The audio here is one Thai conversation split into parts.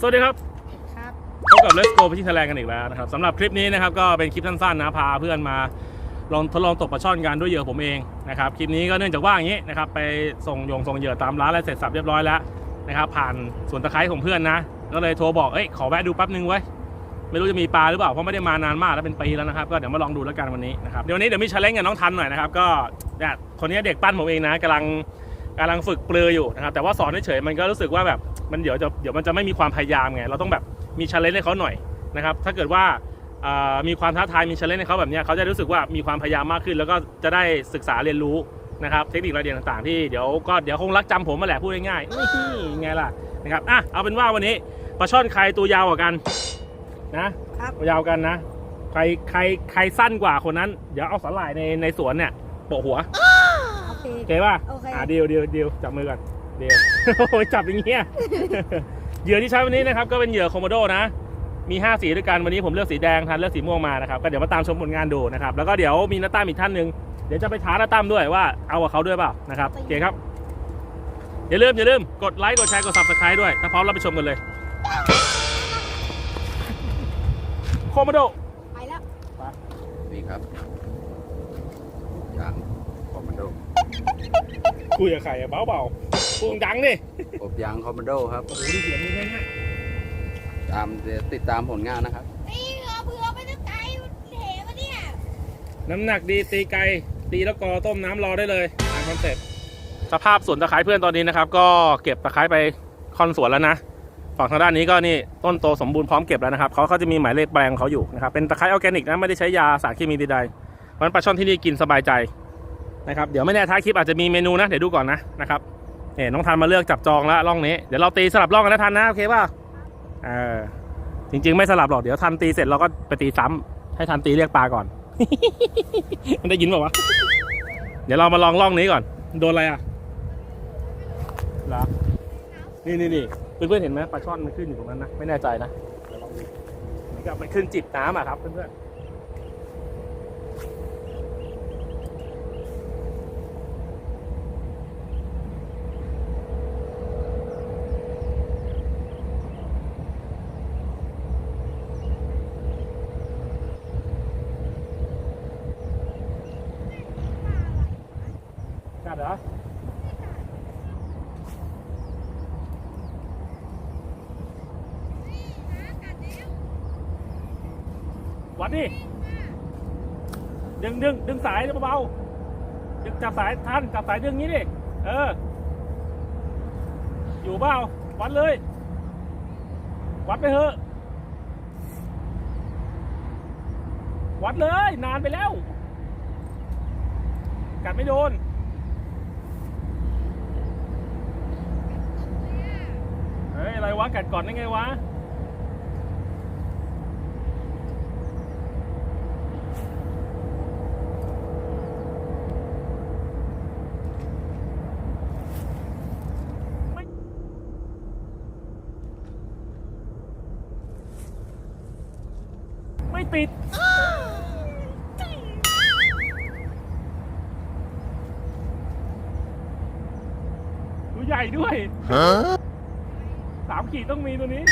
สวัสดีครับครับพบกับ Let's Go ไปที่ไทยแลนด์กันอีกแล้วนะครับสำหรับคลิปนี้นะครับก็เป็นคลิปสั้นๆนะพาเพื่อนมาลองทดลองตกปลาช่อนกันด้วยเหยื่อผมเองนะครับคลิปนี้ก็เนื่องจากว่าอย่างนี้นะครับไปส่งโยงส่งเหยื่อตามร้านอะไรเสร็จสับเรียบร้อยแล้วนะครับผ่านสวนตะไคร้ของเพื่อนนะก็เลยโทรบอกเอ้ยขอแวะดูแป๊บนึงไว้ยไม่รู้จะมีปลาหรือเปล่าเพราะไม่ได้มานานมากแล้วเป็นปีแล้วนะครับก็เดี๋ยวมาลองดูแล้วกันวันนี้นะครับเดี๋ยววันนี้เดี๋ยวมีชาเลนจ์กับน้องทันหน่อยนะครับก็เนี่ยคนนี้เด็กปั้นผมเองนะกำลังกำลังฝึกเปลืออยู่นะครับแต่ว่าสอนเฉยๆมันก็รู้สึกว่าแบบ มันเดี๋ยวจะเดี๋ยวมันจะไม่มีความพยายามไงเราต้องแบบมีชาเลนจ์ให้เขาหน่อยนะครับถ้าเกิดว่าอ่ามีความท้าทายมีเชลเลนให้เขาแบบเนี้ยเขาจะรู้สึกว่ามีความพยายามมากขึ้น แล้วก็จะได้ศึกษาเรียนรู้นะครับเทคนิครายละเอียดต่างๆที่เดี๋ยวก็เดี๋ยวคงรักจำผมมาแหละพูดง่ายๆนี่ไงล่ะนะครับอะเอาเป็นว่าวันนี้ปลาช่อนใครตัวยาวกว่ากันนะครับตัวยาวกันนะ ใครใครใครสั้นกว่าคนนั้น เดี๋ยวเอาสาหร่ายในในสวนเนี่ยโปะหัวโอเคโอเคป่ะโอเคอ่าเดียวเดียวเดียวจับมือก่อน เดียวโอ้ยจับอย่างเงี้ย เหยื่อที่ใช้วันนี้นะครับก็เป็นเหยื่อโคโมโดนะ มี 5 สีด้วยกัน วันนี้ผมเลือกสีแดงทันเลือกสีม่วงมานะครับ ก็เดี๋ยวมาตามชมผลงานดูนะครับ แล้วก็เดี๋ยวมีน้าตั้มอีกท่านหนึ่งเดี๋ยวจะไปท้าน้าตั้มด้วยว่าเอากับเขาด้วยเปล่านะครับโอเคครับ อย่าลืมอย่าลืมกดไลค์กดแชร์กด subscribe ด้วย ถ้าพร้อมเราไปชมกันเลย โคโมโด ไปแล้วนี่ครับยางคอมมานโดคุยกับใครอะเบาเบาๆ พูดดังดิอบยางคอมมานโดครับ โอ้โหนี่เสียงนี่ง่ายตามติดตามผลงานนะครับนี่เอาเผื่อไปจะไกลมันเหวะเนี่ยๆน้ำหนักดีตีไกล ตีแล้วกอต้มน้ำรอได้เลยตามคอนเซ็ปต์สภาพสวนตะไคร้เพื่อนตอนนี้นะครับ ก็เก็บตะไคร้ไปคอนสวนแล้วนะฝั่งทางด้านนี้ก็นี่ต้นโตสมบูรณ์พร้อมเก็บแล้วนะครับเขาเขาจะมีหมายเลขแปลงของเขาอยู่นะครับเป็นตะไคร้ออร์แกนิกนะไม่ได้ใช้ยาสารเคมีใดๆเพราะฉะนั้นปลาช่อนที่นี่กินสบายใจนะครับเดี๋ยวไม่แน่ท้ายคลิปอาจจะมีเมนูนะเดี๋ยวดูก่อนนะนะครับ เนี่ยน้องทันมาเลือกจับจองแล้วร่องนี้เดี๋ยวเราตีสลับร่องกันนะทันนะโอเคป่ะเออจริง ๆ ไม่สลับหรอกเดี๋ยวทันตีเสร็จเราก็ไปตีซ้ำให้ทันตีเรียกปลาก่อน มันได้ยินเปล่าวะเดี๋ยวเรามาลองร่องนี้ก่อน โดนอะไรอะหรอนี่นี่นี่เพื่อนๆเห็นไหมปลาช่อนมันขึ้นอยู่ตรงนั้นนะไม่แน่ใจนะเดี๋ยวลองดูเหมือนกับมันขึ้นจิบน้ำอะครับเพื่อนๆ วัดดิดึงดึงดึงสายเบาๆดึงจับสายท่านจับสายดึงงี้ดิเออ อยู่เปล่าวัดเลย วัดไปเถอะ วัดเลย นานไปแล้ว กัดไม่โดนเฮ้ยอะไรวะกัดก่อนได้ไงวะ ไม่ติด ตัวใหญ่ด้วยสามขีดต้องมีตัวนี้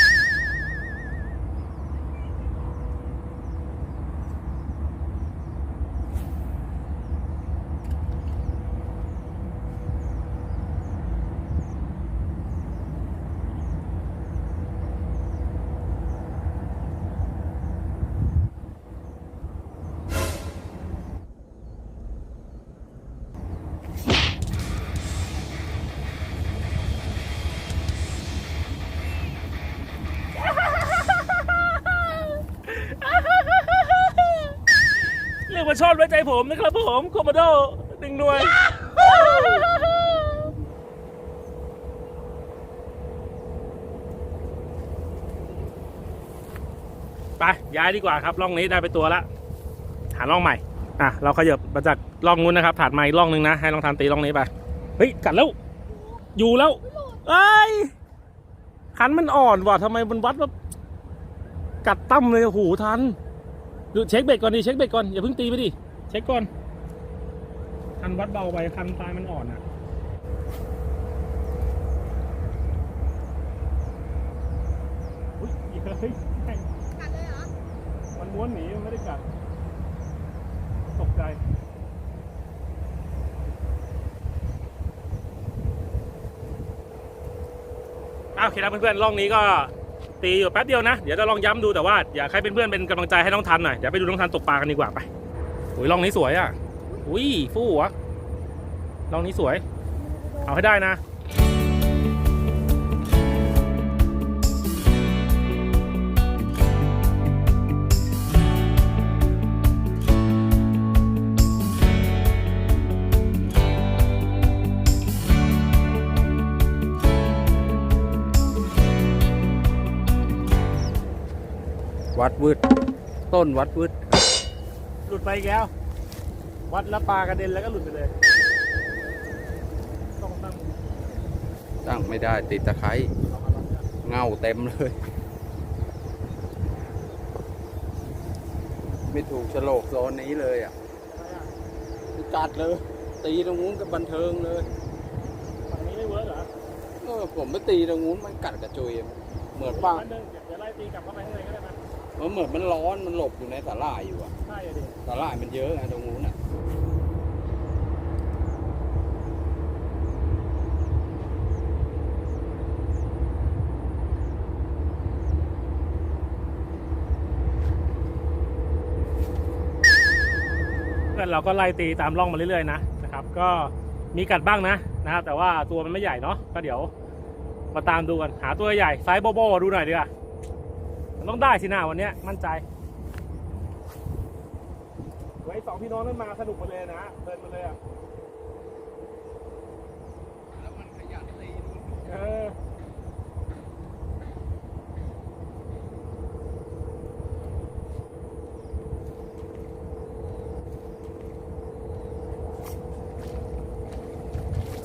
ชอบไว้ใจผมนะครับผมโคมโดหนึ่งหน่วย ไป ย้ายดีกว่าครับ ร่องนี้ได้ไปตัวละ หาร่องใหม่ อะ เราขยับมาจากร่องนู้นนะครับ ถาดไม้ร่องหนึงนะ ให้ลองทานตีร่องนี้ไป เฮ้ย กัดแล้ว อยู่แล้ว เอ้ย คันมันอ่อนว่ะทำไมมันวัดแบบกัดตั้มเลยโอ้โหทัน ดูเช็คเบ็ดก่อนดิเช็คเบ็ดก่อนอย่าเพิ่งตีไปดิเช็คก่อน คันวัดเบาไปคันปลายมันอ่อนอะเฮ้ยแม่งกัดเลยเหรอ มันม้วนหนีมันไม่ได้กัด ตกใจ อ้าวโอเคนะเพื่อนๆร่องนี้ก็ ตีอยู่แป๊บเดียวนะ เดี๋ยวจะลองย้ำดูแต่ว่าอยากให้เป็นเพื่อนๆเป็นกำลังใจให้น้องทันหน่อย เดี๋ยวไปดูน้องทันตกปลากันดีกว่าไปอุ้ยลองนี้สวยอะ อุ้ยฟู่วะลองนี้สวย เอาให้ได้นะ วัดวืดต้นวัดวืดหลุดไปอีกแล้ว วัดแล้วปลากระเด็นแล้วก็หลุดไปเลยต้องตั้งตั้งไม่ได้ติดตะไคร้เงาเต็มเลย ไม่ถูกโฉลกโซนนี้เลยอะจัดเลย ตีตรงนู้นก็บันเทิงเลยฝั่งนี้ไม่เวิร์กเหรอเออผมไม่ตีตรงนู้นมันกัดกระจุยเหมือนป้าแป๊บนึงเดี๋ยวไล่ตีกลับเข้าไปข้างในก็ได้นะ มันเหมือนมันร้อนมันหลบอยู่ในสาหร่ายอยู่อะใช่อะดิสาหร่ายมันเยอะไงตรงนู้นอะเพื่อนเราก็ไล่ตีตามร่องมาเรื่อยๆนะนะครับ ก็มีกัดบ้างนะนะครับแต่ว่าตัวมันไม่ใหญ่เนาะก็เดี๋ยวมาตามดูกันหาตัวใหญ่ไซส์โบโบดูหน่อยดีกว่ามัน ต้องได้สินะวันเนี้ยมั่นใจ ไว้สองพี่น้องนั้นมาสนุกมาเลยนะเพลินมาเลยอะ แล้วมันขยันตีเออ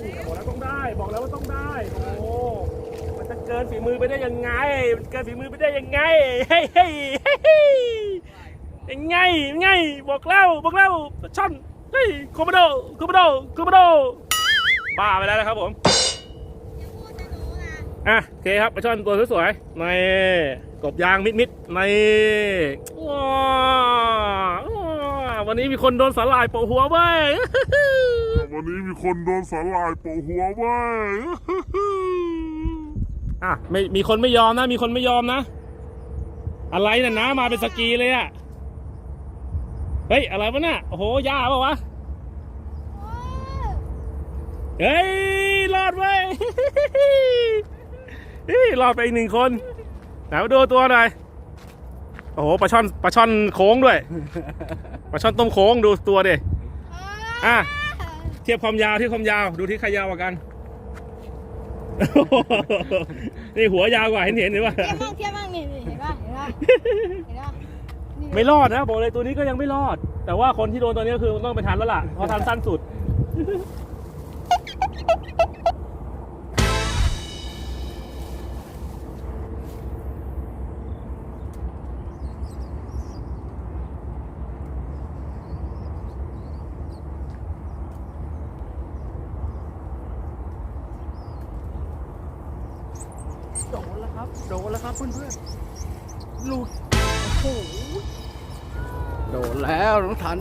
นี่บอกแล้วต้องได้ บอกแล้วว่าต้องได้ โอ้โหมันจะเกินฝีมือไปได้ยังไง มันเกินฝีมือไปได้ยังไง เฮ้ยเฮ้ยเฮ้ยเฮ้ยยังไงยังไง บอกแล้วบอกแล้วช่อนเฮ้ยโคมาโดโคมาโดโคมาโดบ้าไปแล้วนะครับผมอะโอเคครับปลาช่อนตัวสวยๆในกบยางมิดๆในว้าวว้าววันนี้มีคนโดนสาหร่ายโปะหัวเว้ยวันนี้มีคนโดนสาหร่ายโปะหัวเว้ย อะไม่มีคนไม่ยอมนะ มีคนไม่ยอมนะ อะไรน่ะนะมาเป็นสกีเลยอะเฮ้ย อะไรวะน่ะโอ้โหยาเปล่าวะ เฮ้ย รอดเว้ยเฮ้ยรอดไปอีกหนึ่งคนไหนมาดูตัวหน่อยโอ้โหปลาช่อนปลาช่อนโค้งด้วยปลาช่อนต้มโค้งดูตัวดิอะเทียบความยาวเทียบความยาวดูที่ใครยาวกว่ากัน นี่หัวยาวกว่าเห็นเห็นเห็นป่ะเทียบมั่งเทียบมั่งนี่นี่เห็นป่ะเห็นป่ะเห็นป่ะนี่ไม่รอดนะบอกเลยตัวนี้ก็ยังไม่รอด แต่ว่าคนที่โดนตัวนี้ก็คือต้องไปทันแล้วล่ะเพราะทันสั้นสุดโด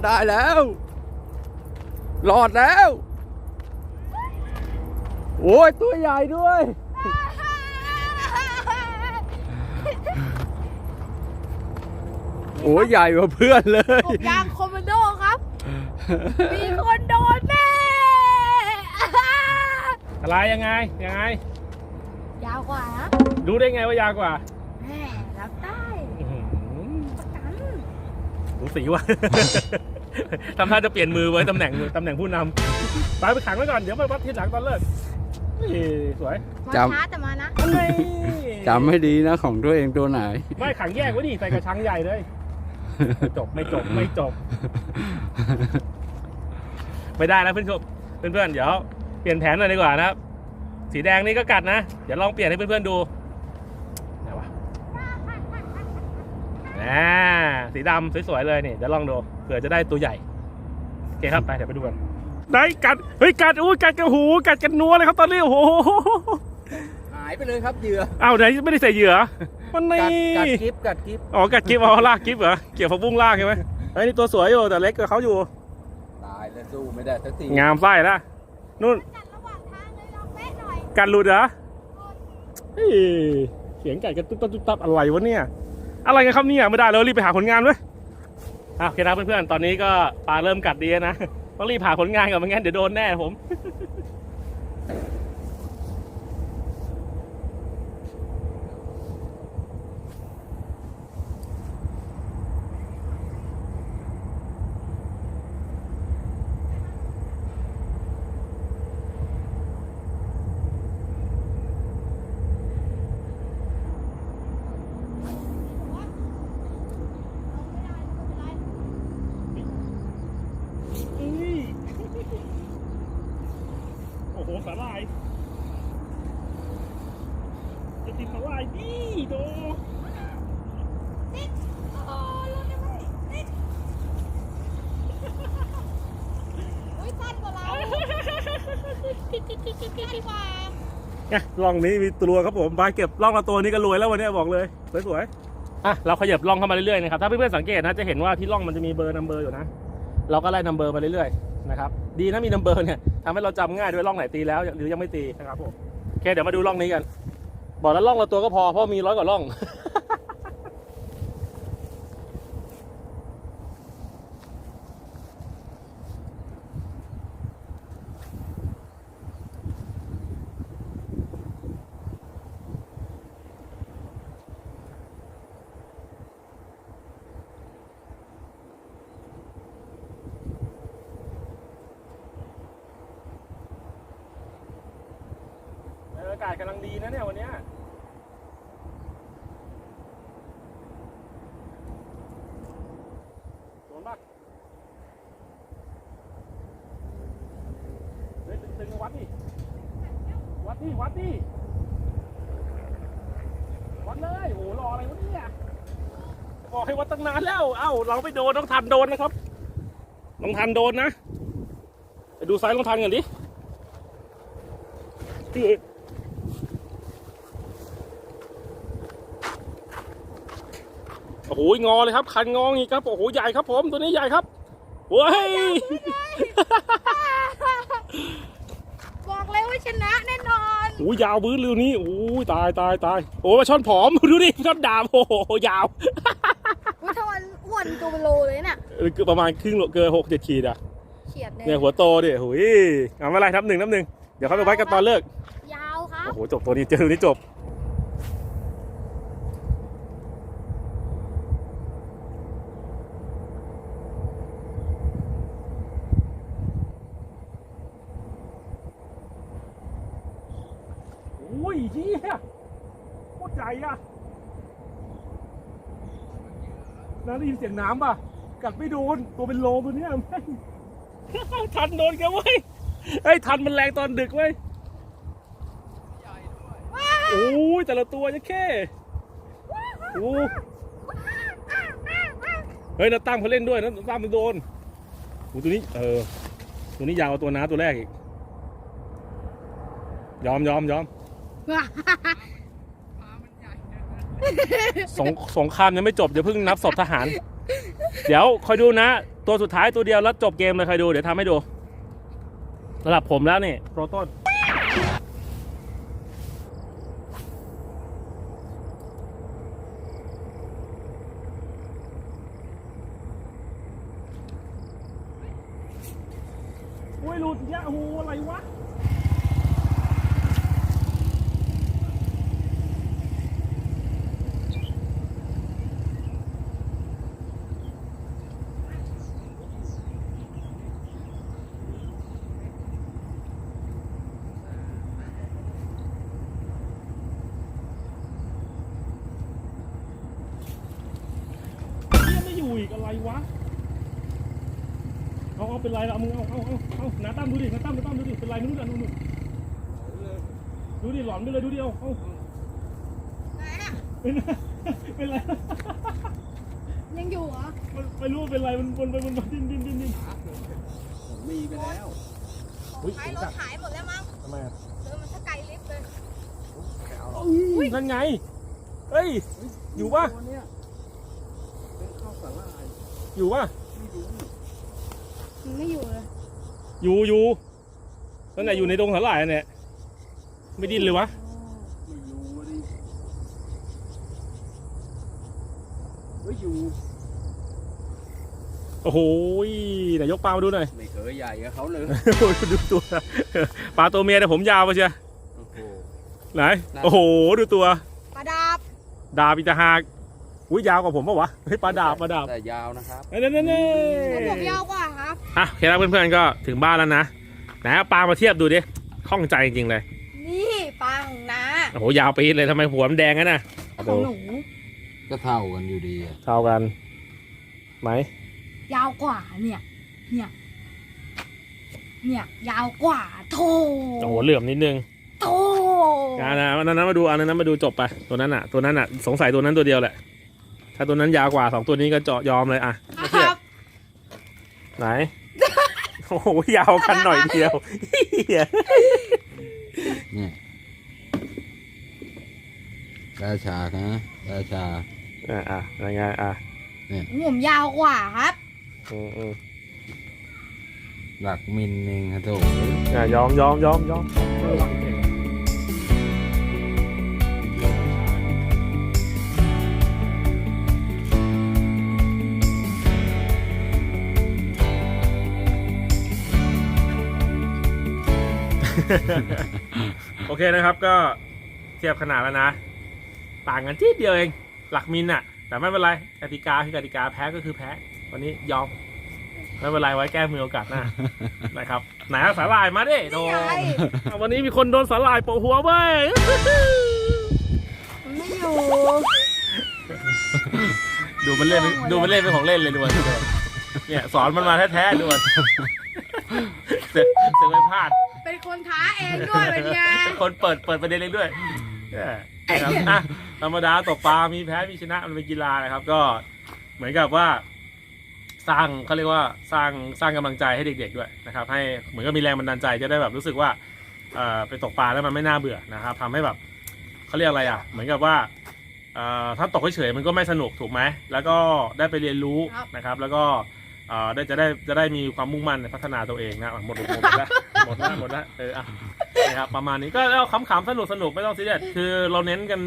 ได้แล้วรอดแล้วโอ้ยตัวใหญ่ด้วย โอ้ยใหญ่กว่าเพื่อนเลยกบยางคอมมานโดครับ มีคนโดนแม่อะไรยังไงยังไง ยาวกว่านะรู้ได้ไงว่ายาวกว่าแม่รับได้อื้อหือประกันสูสีว่ะ ทำท่าจะเปลี่ยนมือไว้ตำแหน่งตำแหน่งผู้นำไปไปขังไว้ก่อนเดี๋ยวไปวัดทีหลังตอนเลิกนี่สวยมาจำ ช้าแต่มานะนี่จำให้ดีนะของตัวเองตัวไหน ไม่ขังแยกไว้ดิใส่กระชังใหญ่เลยไม่จบไม่จบไม่จบ ไม่ได้นะเพื่อนๆเพื่อนๆเดี๋ยวเปลี่ยนแผนหน่อยดีกว่านะครับ สีแดงนี่ก็กัดนะ เดี๋ยวลองเปลี่ยนให้เพื่อนๆดูไหนวะอ่าสีดำสวยๆเลยนี่เดี๋ยวลองดูเผื่อจะได้ตัวใหญ่โอเคครับไปเดี๋ยวไปดูกันไหนกัดเฮ้ยกัดอู้กัดกันหูกัดกันนัวเลยครับตอนนี้โอ้โหหายายไปเลยครับเหยื่ออ้าวไหนไม่ได้ใส่เหยื่อมันนี่กัดกัดกิฟกัดกิฟอ๋อกัดกิฟเอาลากกิฟเหรอเกี่ยวผักบุ้งลากใช่ไหมไอ้ยนี่ตัวสวยอยู่แต่เล็กกว่าเขาอยู่ตายแล้วสู้ไม่ได้สักทีงามไส้ละนู่นกัดระหว่างทางเลยลองเป๊ะหน่อยกัดหลุดเหรอเฮ้ยเสียงไก่กันตุ๊บตับตุ๊บตับอะไรวะเนี่ย อะไรกันครับเนี่ยไม่ได้แล้วรีบไปหาผลงานเว้ย อะโอเคนะเพื่อนๆ ตอนนี้ก็ปลาเริ่มกัดดีแล้วนะ ต้องรีบผ่าผลงานก่อนไม่งั้นเดี๋ยวโดนแน่ผม โอ้โหสาลาย จะติดสาลายดิโด ติดโอ้ลงได้ไหมติดอุ้ยสั้นกว่าเราสั้นกว่า เนี่ยล่องนี้มีตัวครับผมบายเก็บล่องละตัวนี้ก็รวยแล้ววันนี้บอกเลยสวยๆอะเราขยับล่องเข้ามาเรื่อยๆนะครับถ้าเพื่อนๆสังเกตนะจะเห็นว่าที่ล่องมันจะมีเบอร์นัมเบอร์อยู่นะเราก็ไล่นัมเบอร์มาเรื่อยๆนะครับดีนะมีนัมเบอร์เนี่ยทำให้เราจำง่ายด้วยล่องไหนตีแล้วหรือยังไม่ตีนะครับผมโอเคเดี๋ยวมาดูล่องนี้กัน บอกแล้วล่องละตัวก็พอเพราะมีร้อยกว่าล่องากาศกำลังดีนะเนี่ยวันเนี้ยโดนปะเฮ้ยตึงๆวัดดิวัดดิวัดดิวัดเลยโอ้โหรออะไรวะเนี่ยบอกให้วัดตั้งนานแล้ว เอ้า เราไม่โดนต้องทันโดนนะครับต้องทันโดนนะ ไปดูไซส์ต้องทันกันดิ โอ้โหงอเลยครับ คันงออีกครับโอ้โหใหญ่ครับผมตัวนี้ใหญ่ครับเว้ยบอกเลยว่าชนะแน่นอนโอ้ยยาวบื้อเรือนี้โอ้ยตายตายตายโอ้ยปลาช่อนผอมดูดิช่อนดาบโอ้โหยาวอุ้ยถ้ามันอ้วนตัวเป็นโลเลยน่ะเออคือประมาณครึ่งโลเกินหกเจ็ดขีดอะเฉียดเลยเนี่ยหัวโตดิโอ้ยเอาไม่เป็นไรทับหนึ่งนับหนึ่งเดี๋ยวเขาไปไว้กันตอนเลิก ยาวครับโอ้โหจบตัวนี้เจอตัวนี้จบ เฮียโคตรใหญ่อะน้าได้ยินเสียงน้ำป่ะ กัดไม่โดน ตัวเป็นโลตัวเนี้ยแม่ง ทันโดนแกันเว้ยไอ้ยทันมันแรงตอนดึกเว้ยโอ้ยแต่ละตัวจะแค่โอ้เฮ้ยนาตั้มเขาเล่นด้วยนะนาตั้มมันโดนโอ้ตัวนี้เออตัวนี้ยาวกว่าตัวน้าตัวแรกอีกยอมยอมยอม สงสงครามยังไม่จบเดี๋ยวเพิ่งนับศพทหาร เดี๋ยวคอยดูนะ ตัวสุดท้ายตัวเดียวแล้วจบเกมเลยคอยดูเดี๋ยวทำให้ดูระดับผมแล้วนี่โปรต้น โอ้ยหลุดยะโหอะไรวะ เฮียไม่อยู่อีกอะไรวะ เอาเอาเป็นไรละมึงเอาเอาเอาเอาหนาตั้มดูดิหนาตั้มหนาตั้มดูดิเป็นไรนู่นน่ะนู่นนู่นดูดิหลอนไปเลยดูดิเอาเอาเป็นไรเป็นไรยังอยู่เหรอมันไม่รู้ว่าเป็นไรมันวนไปวนมาดิ้นดิ้นดิ้นดิ้นผมมีไปแล้วเฮ้ยท้ายรถหายหมดแล้วมั้งทำไมอะเดินมันสกายลิฟต์เลยไปเอาอุ้ยนั่นไงเฮ้ยอยู่ปะตัวเนี้ยเป็นข้าวสาลายอยู่ป่ะไม่รู้มันไม่อยู่เลยอยู่อยู่นั่นแหละอยู่ในตรงสาหร่ายนั่นแหละไม่ดิ้นเลยวะ ไม่อยู่ดิเฮ้ยอยู่ โอ้โหไหนยกปลามาดูหน่อย ไม่เคยใหญ่กับเขาเลย ดูตัว ปลาตัวเมียแต่ผมยาวไปเชียโอ้โห ไหนนั่นโอ้โห ดูตัว ปลาดาบ ดาบอีกต่างหาก อุ้ยยาวกว่าผมปะวะเฮ้ยปลาดาบปลาดาบแต่ยาวนะครับเน่เน่เน่แล้วผมยาวกว่าครับอะโอเคแล้วเพื่อนๆก็ถึงบ้านแล้วนะไหนเอาปลามาเทียบดูดิข้องใจจริงๆเลยนี่ปลาของน้าโอ้โหยาวปีดเลยทำไมหัวมันแดงงั้นน่ะของหนูก็เท่ากันอยู่ดีอะเท่ากันไหมยาวกว่าเนี่ย เนี่ย เนี่ยยาวกว่าโถโอ้โหเหลื่อมนิดนึงโถอ่านะอันนั้นมาดูอันนั้นมาดูจบไปตัวนั้นอะตัวนั้นอะสงสัยตัวนั้นตัวเดียวแหละ ถ้าตัวนั้นยาวกว่าสองตัวนี้ก็เจาะยอมเลยอะมาคเทียบรับไหน โอ้โหยาวกันหน่อยเดียวเหี้ยนี่กาชานะกาชาอะอะยังไงอะผมยาวกว่าครับอืมอืมหลักมิลเองครับโถอะยอมยอมยอมยอม โอเคนะครับก็เทียบขนาดแล้วนะ ต่างกันทีเดียวเองหลักมิลน่ะ แต่ไม่เป็นไรกติกาคือกติกาแพ้ก็คือแพ้ วันนี้ยอม ไม่เป็นไรไว้แก้มือโอกาสหน้า นะครับไหนเอาสาลายมาดิโดนี่ไงวันนี้มีคนโดนสาลายโปะหัวเว้ย มันไม่อยู่ ดูมันเล่นเป็นดูมันเล่นเป็นของเล่นเลยดูมันดูมันเนี่ยสอนมันมาแท้ๆดูมันเสือกเสือกไม่พลาดเป็น คนท้าเองด้วยเป็นไงเป็นคนเปิดเปิดประเด็นเองด้วยเออนะครับอะธรรมดาตกปลา มีแพ้ มีชนะ มันเป็นกีฬานะครับ ก็เหมือนกับว่า สร้างเขาเรียกว่าสร้างสร้างกำลังใจให้เด็กๆด้วยนะครับ ให้เหมือนกับมีแรงบันดาลใจจะได้แบบรู้สึกว่าเอ่อไปตกปลาแล้วมันไม่น่าเบื่อนะครับทำให้แบบเขาเรียกอะไรอะ เหมือนกับว่าเอ่อถ้าตกเฉยๆมันก็ไม่สนุกถูกไหม แล้วก็ได้ไปเรียนรู้นะครับ แล้วก็ เอ่อได้จะได้จะได้มีความมุ่งมั่นในพัฒนาตัวเองนะอะหมดหมดหมดแล้วหมดแล้วหมดแล้วเอออะนะครับประมาณนี้ก็เอาขำๆสนุกสนุกๆไม่ต้องซีเรียสคือเราเน้นกัน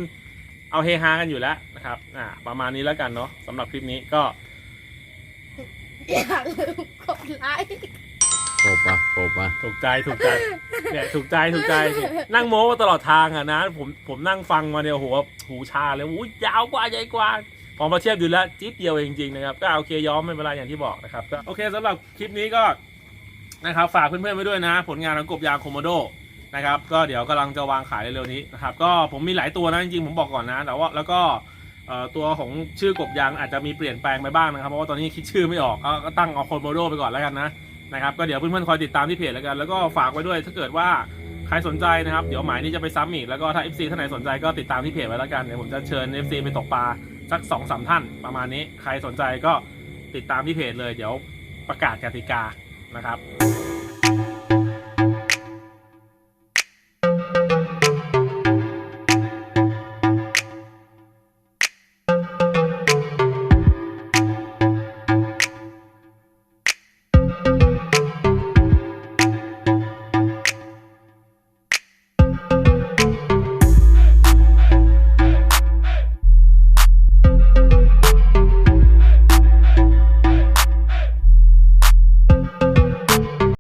เอาเฮฮากันอยู่แล้วนะครับอ่าประมาณนี้แล้วกันเนาะสำหรับคลิปนี้ก็อย่าลืมกดไลค์โปะปะโปะปะถูกใจถูกใจเนี่ยถูกใจถูกใจเนี่ยนั่งโม้มาตลอดทางอะนะผมผมนั่งฟังมาเนี่ยโหหูชาเลยอู้ยาวกว่าใหญ่กว่า พอมาเทียบดูแล้วจิ๊ดเดียวเองจริงๆนะครับก็โอเคย้อมไม่เป็นไรอย่างที่บอกนะครับก็โอเคสำหรับคลิปนี้ก็นะครับฝากเพื่อนๆไว้ด้วยนะ ผลงานของกบยางโคโมโดนะครับก็เดี๋ยวกำลังจะวางขายเร็วๆนี้นะครับก็ผมมีหลายตัวนะจริงๆผมบอกก่อนนะแต่ว่าแล้วก็ตัวของชื่อกบยางอาจจะมีเปลี่ยนแปลงไปบ้างนะครับ เพราะว่าตอนนี้คิดชื่อไม่ออกก็ก็ตั้งเอาโคโมโดไปก่อนแล้วกันนะนะครับก็เดี๋ยวเพื่อนๆคอยติดตามที่เพจแล้วกัน แล้วก็ฝากไว้ด้วยถ้าเกิดว่าใครสนใจนะครับเดี๋ยวหมายนี้จะไปซ้ำอีกแล้วก็ถ้า FC ท่านไหนสนใจก็ติดตามที่เพจไว้แล้วกันเดี๋ยวผมจะเชิญ FC ไปตกปลา สัก2อสท่านประมาณนี้ ใครสนใจก็ติดตามที่เพจเลย เดี๋ยวประกาศกติกานะครับ